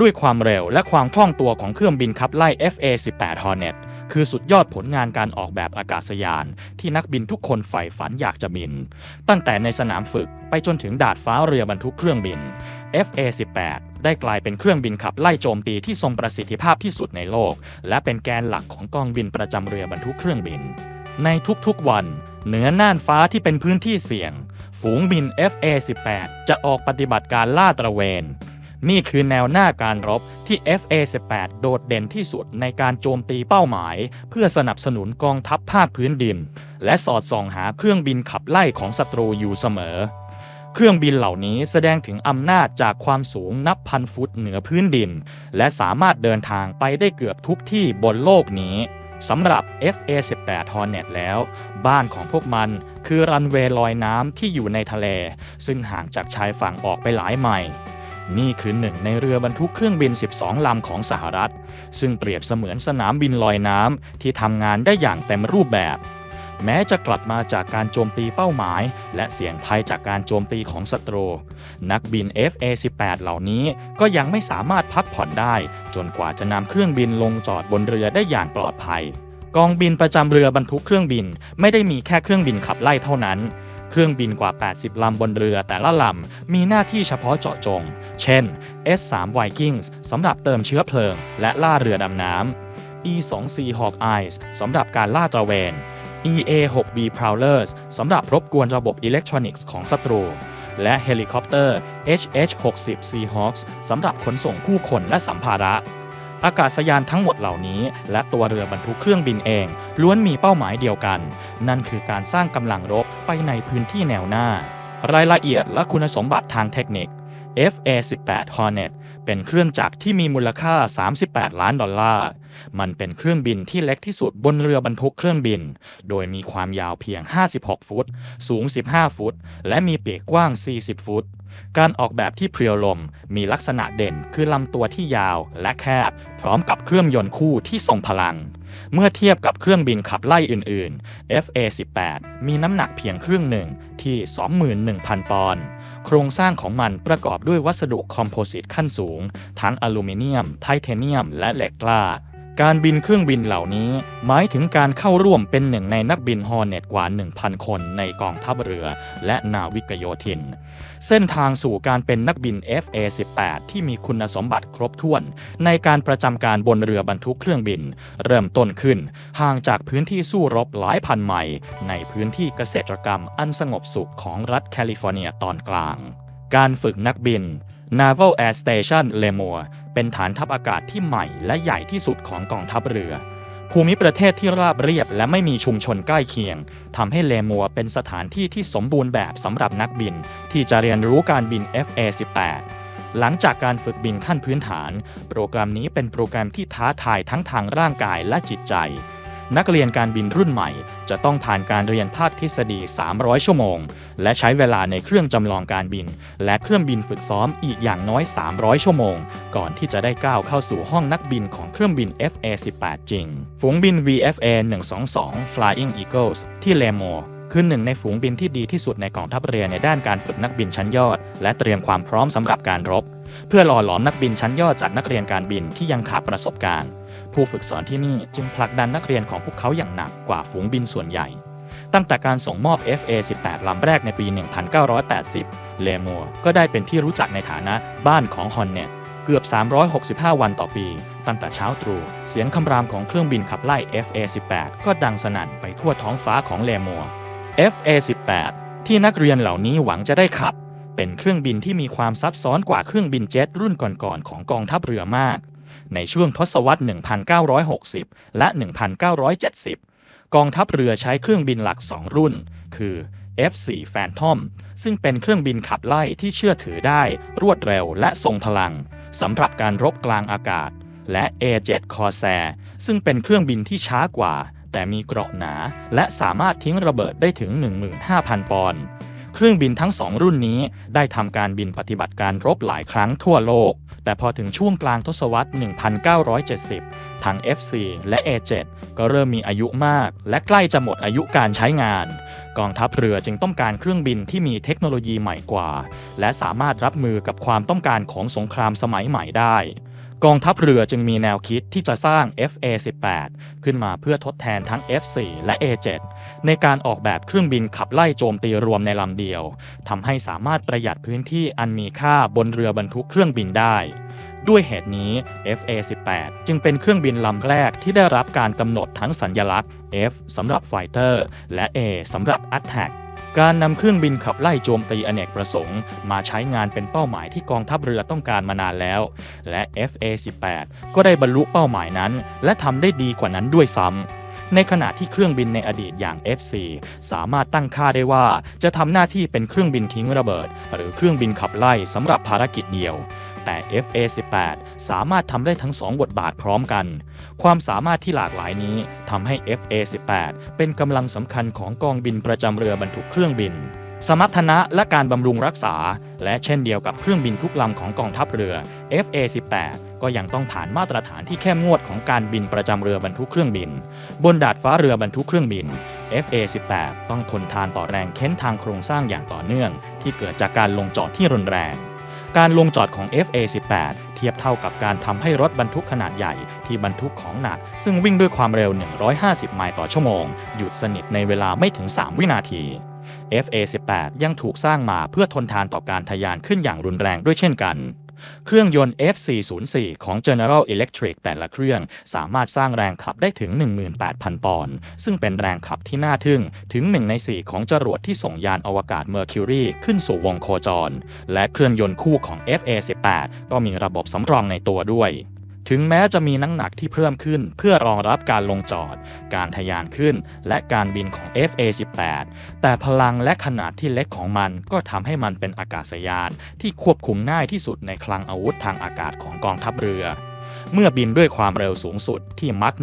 ด้วยความเร็วและความคล่องตัวของเครื่องบินขับไล่ FA-18 Hornet คือสุดยอดผลงานการออกแบบอากาศยาน ที่นักบินทุกคนใฝ่ฝันอยากจะบิน ตั้งแต่ในสนามฝึกไปจนถึงดาดฟ้าเรือบรรทุกเครื่องบิน FA-18 ได้กลายเป็นเครื่องบินขับไล่โจมตีที่ทรงประสิทธิภาพที่สุดในโลก และเป็นแกนหลักของกองบินประจำเรือบรรทุกเครื่องบิน ในทุกๆวันเหนือน่านฟ้าที่เป็นพื้นที่เสี่ยง ฝูงบิน FA-18 จะออกปฏิบัติการล่าตระเวน นี่คือแนวหน้าการรบที่ FA-18 โดดเด่นที่สุดในการโจมตีเป้าหมาย เพื่อสนับสนุนกองทัพภาคพื้นดิน และสอดส่องหาเครื่องบินขับไล่ของศัตรูอยู่เสมอ เครื่องบินเหล่านี้แสดงถึงอำนาจจากความสูงนับพันฟุตเหนือพื้นดิน และสามารถเดินทางไปได้เกือบทุกที่บนโลกนี้สำหรับ FA-18 Hornet แล้ว บ้านของพวกมันคือรันเวย์ลอยน้ำที่อยู่ในทะเล ซึ่งห่างจากชายฝั่งออกไปหลายไมล์ นี่คือหนึ่งในเรือบรรทุกเครื่องบิน 12 ลำของสหรัฐ ซึ่งเปรียบเสมือนสนามบินลอยน้ำที่ทำงานได้อย่างเต็มรูปแบบ แม้จะกลับมาจากการโจมตีเป้าหมาย และเสี่ยงภัยจากการโจมตีของศัตรู นักบิน FA-18 เหล่านี้ก็ยังไม่สามารถพักผ่อนได้ จนกว่าจะนำเครื่องบินลงจอดบนเรือได้อย่างปลอดภัย กองบินประจำเรือบรรทุกเครื่องบิน ไม่ได้มีแค่เครื่องบินขับไล่เท่านั้น เครื่องบินกว่า 80 ลำบนเรือแต่ละลำ มีหน้าที่เฉพาะเจาะจง เช่น S3 Vikings สำหรับเติมเชื้อเพลิง และล่าเรือดำน้ำ E2C Hawkeyes สำหรับการล่าตระเวน EA6B Prowlers สำหรับรบกวนระบบอิเล็กทรอนิกส์ของศัตรู และเฮลิคอปเตอร์ HH-60 Seahawks สำหรับขนส่งผู้คนและสัมภาระ อากาศยานทั้งหมดเหล่านี้ และตัวเรือบรรทุกเครื่องบินเอง ล้วนมีเป้าหมายเดียวกัน นั่นคือการสร้างกำลังรบ ไปในพื้นที่แนวหน้า รายละเอียดและคุณสมบัติทางเทคนิค FA-18 Hornet เป็นเครื่องจักรที่มีมูลค่า 38 ล้านดอลลาร์ มันเป็นเครื่องบินที่เล็กที่สุดบนเรือบรรทุกเครื่องบิน โดยมีความยาวเพียง 56 ฟุต สูง 15 ฟุต และมีปีกกว้าง 40 ฟุต การออกแบบที่เพรียวลมมีลักษณะเด่นคือลำตัวที่ยาวและแคบ พร้อมกับเครื่องยนต์คู่ที่ทรงพลัง เมื่อเทียบกับเครื่องบินขับไล่อื่นๆ FA-18 มีน้ำหนักเพียงครึ่งหนึ่งที่ 21,000 ปอนด์ โครงสร้างของมันประกอบด้วยวัสดุคอมโพสิตขั้นสูง ทั้งอลูมิเนียม ไทเทเนียม และเหล็กกล้า การบินเครื่องบินเหล่านี้ หมายถึงการเข้าร่วมเป็นหนึ่งในนักบินฮอร์เน็ตกว่า 1,000 คนในกองทัพเรือ และนาวิกโยธิน เส้นทางสู่การเป็นนักบิน FA-18 ที่มีคุณสมบัติครบถ้วน ในการประจำการบนเรือบรรทุกเครื่องบิน เริ่มต้นขึ้น ห่างจากพื้นที่สู้รบหลายพันไมล์ในพื้นที่เกษตรกรรมอันสงบสุขของรัฐแคลิฟอร์เนียตอนกลาง การฝึกนักบิน Naval Air Station Lemoore เป็นฐานทัพอากาศที่ใหม่และใหญ่ที่สุดของกองทัพเรือ ภูมิประเทศที่ราบเรียบและไม่มีชุมชนใกล้เคียงทำให้เลมัวเป็นสถานที่ที่สมบูรณ์แบบสำหรับนักบิน ที่จะเรียนรู้การบิน FA-18 หลังจากการฝึกบินขั้นพื้นฐาน โปรแกรมนี้เป็นโปรแกรมที่ท้าทายทั้งทางร่างกายและจิตใจ นักเรียนการบินรุ่นใหม่ จะต้องผ่านการเรียนภาคทฤษฎี 300 ชั่วโมง และใช้เวลาในเครื่องจำลองการบิน และเครื่องบินฝึกซ้อมอีกอย่างน้อย 300 ชั่วโมง ก่อนที่จะได้ก้าวเข้าสู่ห้องนักบินของเครื่องบิน FA-18 จริง ฝูงบิน VFA 122 Flying Eagles ที่เลโมคือหนึ่งในฝูงบินที่ดีที่สุดในกองทัพเรือในด้านการฝึกนักบินชั้นยอด และเตรียมความพร้อมสำหรับการรบ เพื่อหล่อหลอมนักบินชั้นยอดจากนักเรียนการบินที่ยังขาดประสบการณ์ ผู้ฝึกสอนที่นี่จึงผลักดันนักเรียนของพวกเขาอย่างหนักกว่าฝูงบินส่วนใหญ่ ตั้งแต่การส่งมอบ FA-18 ลำแรกในปี 1980 เลมัวก็ได้เป็นที่รู้จักในฐานะบ้านของฮอนเน็ตเกือบ 365 วันต่อปี ตั้งแต่เช้าตรู่ เสียงคำรามของเครื่องบินขับไล่ FA-18 ก็ดังสนั่นไปทั่วท้องฟ้าของเลมัว FA-18 ที่นักเรียนเหล่านี้หวังจะได้ขับ เป็นเครื่องบินที่มีความซับซ้อนกว่าเครื่องบินเจ็ตรุ่นก่อนๆของกองทัพเรือมาก ในช่วงทศวรรษ 1960 และ 1970 กองทัพเรือใช้เครื่องบินหลัก 2 รุ่น คือ F4 Phantom ซึ่งเป็นเครื่องบินขับไล่ที่เชื่อถือได้ รวดเร็วและทรงพลังสำหรับการรบกลางอากาศ และ A7 Corsair ซึ่งเป็นเครื่องบินที่ช้ากว่า แต่มีเกราะหนา และสามารถทิ้งระเบิดได้ถึง 15,000 ปอนด์ เครื่องบินทั้งสองรุ่นนี้ได้ทำการบินปฏิบัติการรบหลายครั้งทั่วโลก แต่พอถึงช่วงกลางทศวรรษ 1970 ทั้ง F4 และ A7 ก็เริ่มมีอายุมาก และใกล้จะหมดอายุการใช้งาน กองทัพเรือจึงต้องการเครื่องบินที่มีเทคโนโลยีใหม่กว่า และสามารถรับมือกับความต้องการของสงครามสมัยใหม่ได้กองทัพเรือจึงมีแนวคิดที่จะสร้าง FA-18 ขึ้นมาเพื่อทดแทนทั้ง F4 และ A7 ในการออกแบบเครื่องบินขับไล่โจมตีรวมในลำเดียว ทำให้สามารถประหยัดพื้นที่อันมีค่าบนเรือบรรทุกเครื่องบินได้ ด้วยเหตุนี้ FA-18 จึงเป็นเครื่องบินลำแรกที่ได้รับการกำหนดทั้งสัญลักษณ์ F สำหรับไฟเตอร์และ A สำหรับ Attack การนำเครื่องบินขับไล่โจมตีอเนกประสงค์ มาใช้งานเป็นเป้าหมายที่กองทัพเรือต้องการมานานแล้ว และ FA-18 ก็ได้บรรลุเป้าหมายนั้น และทำได้ดีกว่านั้นด้วยซ้ำ ในขณะที่เครื่องบินในอดีตอย่าง F4 สามารถตั้งค่าได้ว่าจะทำหน้าที่เป็นเครื่องบินทิ้งระเบิด หรือเครื่องบินขับไล่สำหรับภารกิจเดียว แต่ FA-18 สามารถทำได้ทั้งสองบทบาทพร้อมกัน ความสามารถที่หลากหลายนี้ทำให้ FA-18 เป็นกำลังสำคัญของกองบินประจำเรือบรรทุกเครื่องบิน สมรรถนะและการบำรุงรักษา และเช่นเดียวกับเครื่องบินทุกลำของกองทัพเรือ FA-18 ก็ยังต้องฐานมาตรฐานที่เข้มงวดของการบินประจำเรือบรรทุกเครื่องบิน บนดาดฟ้าเรือบรรทุกเครื่องบิน FA-18 ต้องทนทานต่อแรงเค้นทางโครงสร้างอย่างต่อเนื่อง ที่เกิดจากการลงจอดที่รุนแรง การลงจอดของ FA-18 เทียบเท่ากับการทำให้รถบรรทุกขนาดใหญ่ที่บรรทุกของหนัก ซึ่งวิ่งด้วยความเร็ว 150 ไมล์ต่อชั่วโมง หยุดสนิทในเวลาไม่ถึง 3 วินาที FA-18 ยังถูกสร้างมาเพื่อทนทานต่อการทะยานขึ้นอย่างรุนแรงด้วยเช่นกัน เครื่องยนต์ F404 ของ General Electric แต่ละเครื่องสามารถสร้างแรงขับได้ถึง 18,000 ปอนด์ ซึ่งเป็นแรงขับที่น่าทึ่งถึง 1 ใน 4 ของจรวดที่ส่งยานอวกาศ Mercury ขึ้นสู่วงโคจร และเครื่องยนต์คู่ของ FA18 ก็มีระบบสำรองในตัวด้วย ถึงแม้จะมีน้ำหนักที่เพิ่มขึ้น เพื่อรองรับการลงจอด การทะยานขึ้น และการบินของ FA18 แต่พลังและขนาดที่เล็กของมันก็ทำให้มันเป็นอากาศยาน ที่ควบคุมง่ายที่สุดในคลังอาวุธทางอากาศของกองทัพเรือเมื่อบินด้วยความเร็วสูงสุดที่มัค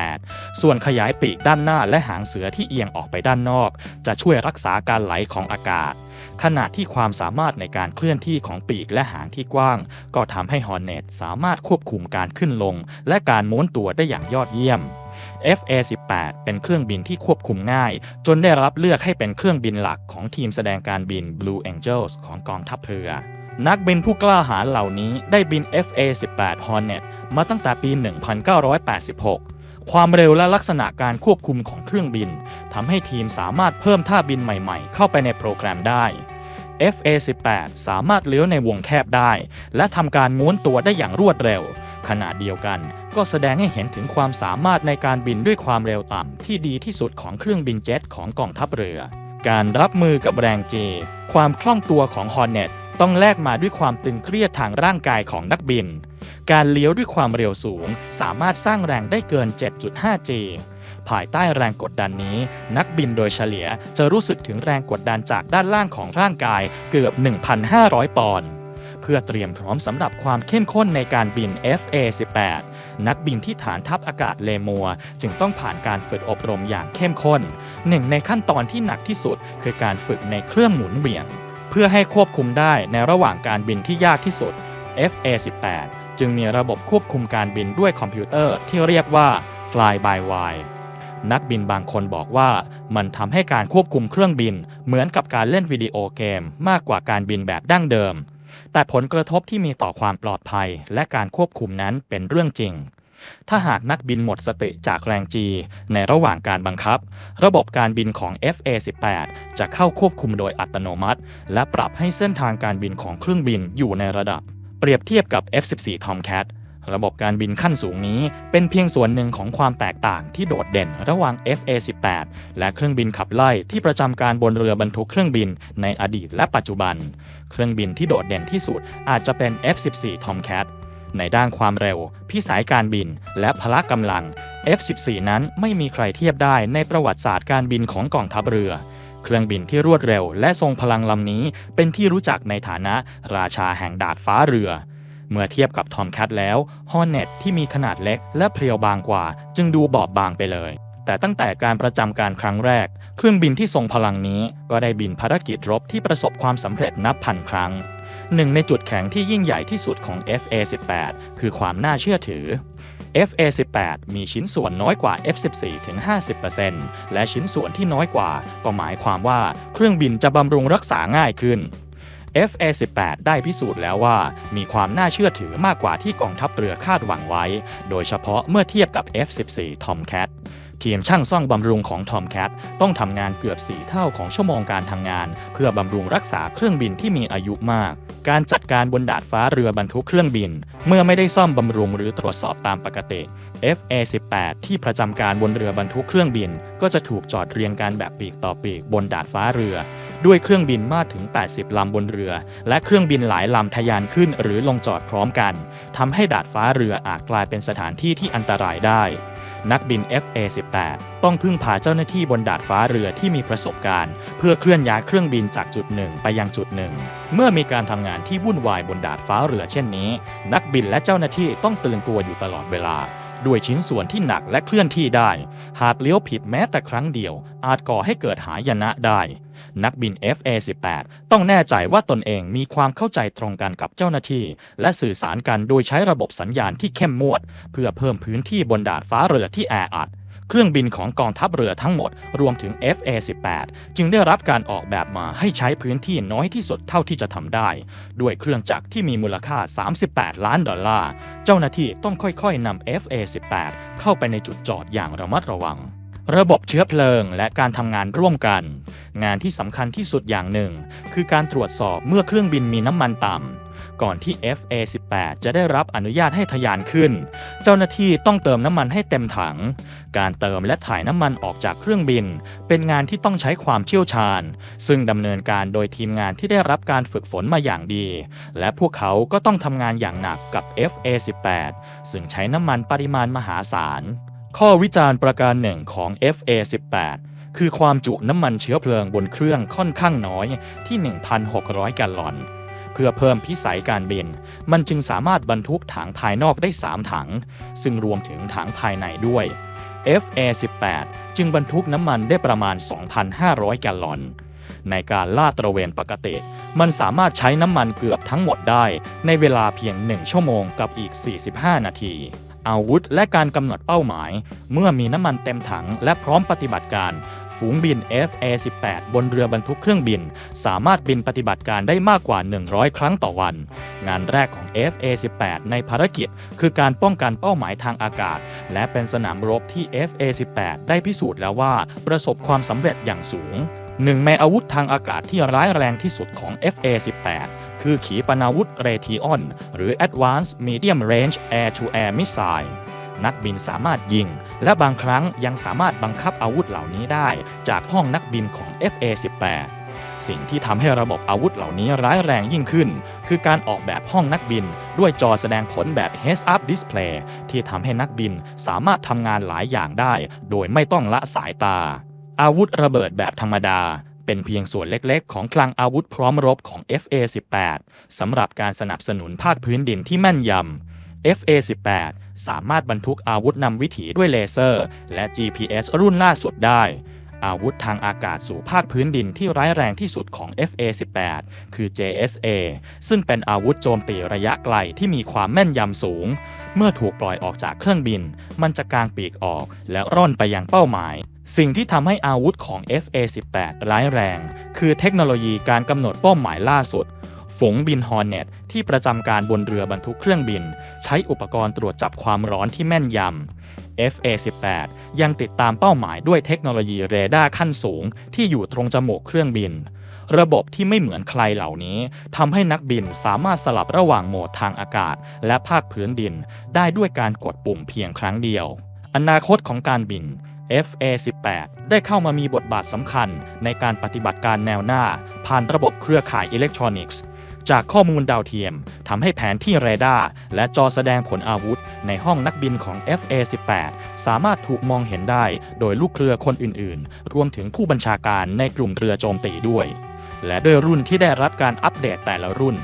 1.8 ส่วนขยายปีกด้านหน้าและหางเสือที่เอียงออกไปด้านนอก จะช่วยรักษาการไหลของอากาศ ขณะที่ความสามารถในการเคลื่อนที่ของปีกและหางที่กว้าง ก็ทำให้ฮอร์เนตสามารถควบคุมการขึ้นลง และการม้วนตัวได้อย่างยอดเยี่ยม FA-18 เป็นเครื่องบินที่ควบคุมง่าย จนได้รับเลือกให้เป็นเครื่องบินหลักของทีมแสดงการบิน Blue Angels ของกองทัพเรือ นักบินผู้กล้าหาญเหล่านี้ได้บิน FA-18 Hornet มาตั้งแต่ปี 1986 ความเร็วและลักษณะการควบคุมของเครื่องบินทำให้ทีมสามารถเพิ่มท่าบินใหม่ๆ เข้าไปในโปรแกรมได้ FA-18 สามารถเลี้ยวในวงแคบได้ และทำการม้วนตัวได้อย่างรวดเร็ว ขณะเดียวกันก็แสดงให้เห็นถึงความสามารถในการบินด้วยความเร็วต่ำที่ดีที่สุดของเครื่องบินเจ็ตของกองทัพเรือ การรับมือกับแรงเจ ความคล่องตัวของ Hornet ต้องแลกมาด้วยความตึงเครียดทางร่างกายของนักบิน การเลี้ยวด้วยความเร็วสูง สามารถสร้างแรงได้เกิน 7.5 G ภายใต้แรงกดดันนี้ นักบินโดยเฉลี่ยจะรู้สึกถึงแรงกดดันจากด้านล่างของร่างกายเกือบ 1,500 ปอนด์เพื่อเตรียมพร้อมสำหรับความเข้มข้นในการบิน FA-18 นักบินที่ฐานทัพอากาศเลมัว จึงต้องผ่านการฝึกอบรมอย่างเข้มข้น หนึ่งในขั้นตอนที่หนักที่สุด คือการฝึกในเครื่องหมุนเวียง เพื่อให้ควบคุมได้ในระหว่างการบินที่ยากที่สุด FA-18 จึงมีระบบควบคุมการบินด้วยคอมพิวเตอร์ที่เรียกว่า Fly by Wire นักบินบางคนบอกว่ามันทำให้การควบคุมเครื่องบินเหมือนกับการเล่นวิดีโอเกมมากกว่าการบินแบบดั้งเดิม แต่ผลกระทบที่มีต่อความปลอดภัยและการควบคุมนั้นเป็นเรื่องจริง ถ้าหากนักบินหมดสติจากแรงจีในระหว่างการบังคับ ระบบการบินของ FA-18 จะเข้าควบคุมโดยอัตโนมัติ และปรับให้เส้นทางการบินของเครื่องบินอยู่ในระดับ เปรียบเทียบกับ F-14 Tomcat ระบบการบินขั้นสูงนี้เป็นเพียงส่วนหนึ่งของความแตกต่างที่โดดเด่นระหว่าง FA-18 และเครื่องบินขับไล่ที่ประจำการบนเรือบรรทุกเครื่องบินในอดีตและปัจจุบัน เครื่องบินที่โดดเด่นที่สุดอาจจะเป็น F-14 Tomcat ในด้านความเร็ว พิสัยการบิน และพละกำลัง F-14 นั้นไม่มีใครเทียบได้ในประวัติศาสตร์การบินของกองทัพเรือ เครื่องบินที่รวดเร็ว และทรงพลังลำนี้ เป็นที่รู้จักในฐานะราชาแห่งดาดฟ้าเรือ เมื่อเทียบกับทอมแคทแล้วฮอร์เน็ตที่มีขนาดเล็กและเพรียวบางกว่า จึงดูบอบบางไปเลยแต่ตั้งแต่การประจำการครั้งแรก เครื่องบินที่ทรงพลังนี้ก็ได้บินภารกิจรบที่ประสบความสำเร็จนับพันครั้ง หนึ่งในจุดแข็งที่ยิ่งใหญ่ที่สุดของ FA-18 คือความน่าเชื่อถือ FA-18 มีชิ้นส่วนน้อยกว่า F-14 ถึง 50%และชิ้นส่วนที่น้อยกว่า ก็หมายความว่าเครื่องบินจะบำรุงรักษาง่ายขึ้น FA-18 ได้พิสูจน์แล้วว่า มีความน่าเชื่อถือมากกว่าที่กองทัพเรือคาดหวังไว้ โดยเฉพาะเมื่อเทียบกับ F-14 Tomcat ทีมช่างซ่อมบำรุงของ Tomcat ต้องทำงานเกือบ4เท่าของชั่วโมงการทำงาน เพื่อบำรุงรักษาเครื่องบินที่มีอายุมาก การจัดการบนดาดฟ้าเรือบรรทุกเครื่องบิน เมื่อไม่ได้ซ่อมบำรุงหรือตรวจสอบตามปกติ FA-18 ที่ประจำการบนเรือบรรทุกเครื่องบิน ก็จะถูกจอดเรียงกันแบบปีกต่อปีกบนดาดฟ้าเรือด้วยเครื่องบินมากถึง 80 ลำบนเรือ และเครื่องบินหลายลำทะยานขึ้นหรือลงจอดพร้อมกัน ทำให้ดาดฟ้าเรืออาจกลายเป็นสถานที่ที่อันตรายได้ นักบิน FA-18 ต้องพึ่งพาเจ้าหน้าที่บนดาดฟ้าเรือที่มีประสบการณ์ เพื่อเคลื่อนย้ายเครื่องบินจากจุดหนึ่งไปยังจุดหนึ่ง เมื่อมีการทำงานที่วุ่นวายบนดาดฟ้าเรือเช่นนี้ นักบินและเจ้าหน้าที่ต้องตื่นตัวอยู่ตลอดเวลา ด้วยชิ้นส่วนที่หนักและเคลื่อนที่ได้ หากเลี้ยวผิดแม้แต่ครั้งเดียว อาจก่อให้เกิดหายนะได้ นักบิน FA-18 ต้องแน่ใจว่าตนเองมีความเข้าใจตรงกันกับเจ้าหน้าที่ และสื่อสารกันโดยใช้ระบบสัญญาณที่เข้มงวด เพื่อเพิ่มพื้นที่บนดาดฟ้าเรือที่แออัด เครื่องบินของกองทัพเรือทั้งหมดรวมถึง FA-18 จึงได้รับการออกแบบมาให้ใช้พื้นที่น้อยที่สุดเท่าที่จะทำได้ ด้วยเครื่องจักรที่มีมูลค่า 38 ล้านดอลลาร์ เจ้าหน้าที่ต้องค่อยๆนำ FA-18 เข้าไปในจุดจอดอย่างระมัดระวังระบบเชื้อเพลิงและการทำงานร่วมกัน งานที่สำคัญที่สุดอย่างหนึ่ง คือการตรวจสอบเมื่อเครื่องบินมีน้ำมันต่ำ ก่อนที่ FA-18 จะได้รับอนุญาตให้ทะยานขึ้น เจ้าหน้าที่ต้องเติมน้ำมันให้เต็มถัง การเติมและถ่ายน้ำมันออกจากเครื่องบิน เป็นงานที่ต้องใช้ความเชี่ยวชาญ ซึ่งดำเนินการโดยทีมงานที่ได้รับการฝึกฝนมาอย่างดี และพวกเขาก็ต้องทำงานอย่างหนักกับ FA-18 ซึ่งใช้น้ำมันปริมาณมหาศาล ข้อวิจารณ์ประการหนึ่งของ FA-18 คือความจุน้ำมันเชื้อเพลิงบนเครื่องค่อนข้างน้อยที่ 1,600 แกลลอน เพื่อเพิ่มพิสัยการบิน มันจึงสามารถบรรทุกถังภายนอกได้ 3 ถัง ซึ่งรวมถึงถังภายในด้วย FA-18 จึงบรรทุกน้ำมันได้ประมาณ 2,500 แกลลอน ในการลาดตระเวนปกติ มันสามารถใช้น้ำมันเกือบทั้งหมดได้ ในเวลาเพียง 1 ชั่วโมงกับอีก 45 นาที อาวุธ และการกำหนดเป้าหมาย เมื่อมีน้ำมันเต็มถัง และพร้อมปฏิบัติการ ฝูงบิน FA-18 บนเรือบรรทุกเครื่องบิน สามารถบินปฏิบัติการได้มากกว่า 100 ครั้งต่อวัน งานแรกของ FA-18 ในภารกิจ คือการป้องกันเป้าหมายทางอากาศ และเป็นสนามรบที่ FA-18 ได้พิสูจน์แล้วว่า ประสบความสำเร็จอย่างสูงหนึ่งในอาวุธทางอากาศที่ร้ายแรงที่สุดของ FA-18 คือขีปนาวุธเรทิออน หรือ Advanced Medium Range Air to Air Missile นักบินสามารถยิง และบางครั้งยังสามารถบังคับอาวุธเหล่านี้ได้ จากห้องนักบินของ FA-18 สิ่งที่ทำให้ระบบอาวุธเหล่านี้ร้ายแรงยิ่งขึ้น คือการออกแบบห้องนักบิน ด้วยจอแสดงผลแบบ Heads Up Display ที่ทำให้นักบินสามารถทำงานหลายอย่างได้ โดยไม่ต้องละสายตา อาวุธระเบิดแบบธรรมดา เป็นเพียงส่วนเล็กๆ ของคลังอาวุธพร้อมรบของ FA-18 สำหรับการสนับสนุนภาคพื้นดินที่แม่นยำ FA-18 สามารถบรรทุกอาวุธนำวิถีด้วยเลเซอร์ และ GPS รุ่นล่าสุดได้ อาวุธทางอากาศสู่ภาคพื้นดินที่ร้ายแรงที่สุดของ FA-18 คือ JSA ซึ่งเป็นอาวุธโจมตีระยะไกลที่มีความแม่นยำสูง เมื่อถูกปล่อยออกจากเครื่องบิน มันจะกางปีกออกและร่อนไปยังเป้าหมาย สิ่งที่ทำให้อาวุธของ FA-18 ร้ายแรง คือเทคโนโลยีการกำหนดเป้าหมายล่าสุด ฝูงบินฮอร์เน็ตที่ประจำการบนเรือบรรทุกเครื่องบิน ใช้อุปกรณ์ตรวจจับความร้อนที่แม่นยำ FA-18 ยังติดตามเป้าหมายด้วยเทคโนโลยีเรดาร์ขั้นสูง ที่อยู่ตรงจมูกเครื่องบิน ระบบที่ไม่เหมือนใครเหล่านี้ทำให้นักบินสามารถสลับระหว่างโหมดทางอากาศ และภาคพื้นดิน ได้ด้วยการกดปุ่มเพียงครั้งเดียวอนาคตของการบิน FA-18 ได้เข้ามามีบทบาทสำคัญในการปฏิบัติการแนวหน้า ผ่านระบบเครือข่ายอิเล็กทรอนิกส์ จากข้อมูลดาวเทียมทำให้แผนที่เรดาร์และจอแสดงผลอาวุธ ในห้องนักบินของ FA-18 สามารถถูกมองเห็นได้โดยลูกเรือคนอื่นๆ รวมถึงผู้บัญชาการในกลุ่มเรือโจมตีด้วย และด้วยรุ่นที่ได้รับการอัปเดตแต่ละรุ่น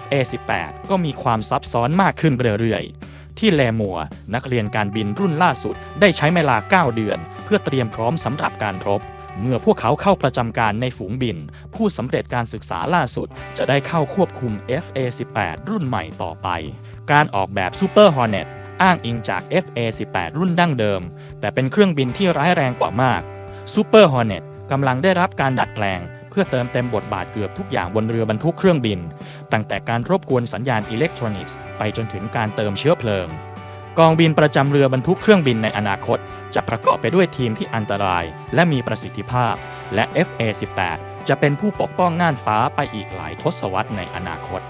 FA-18 ก็มีความซับซ้อนมากขึ้นเรื่อยๆ ที่แลมัว นักเรียนการบินรุ่นล่าสุด ได้ใช้เวลา 9 เดือน เพื่อเตรียมพร้อมสำหรับการรบ เมื่อพวกเขาเข้าประจำการในฝูงบิน ผู้สำเร็จการศึกษาล่าสุด จะได้เข้าควบคุม FA-18 รุ่นใหม่ต่อไป การออกแบบ Super Hornet อ้างอิงจาก FA-18 รุ่นดั้งเดิม แต่เป็นเครื่องบินที่ร้ายแรงกว่ามาก Super Hornet กำลังได้รับการดัดแปลง พื่อเติมเต็มบทบาทเกือบทุกอย่างบนเรือบรรทุกเครื่องบิน ตั้งแต่การรบกวนสัญญาณอิเล็กทรอนิกส์ไปจนถึงการเติมเชื้อเพลิง กองบินประจำเรือบรรทุกเครื่องบินในอนาคต จะประกอบไปด้วยทีมที่อันตราย และมีประสิทธิภาพ และ FA-18 จะเป็นผู้ปกป้องน่านฟ้าไปอีกหลายทศวรรษในอนาคต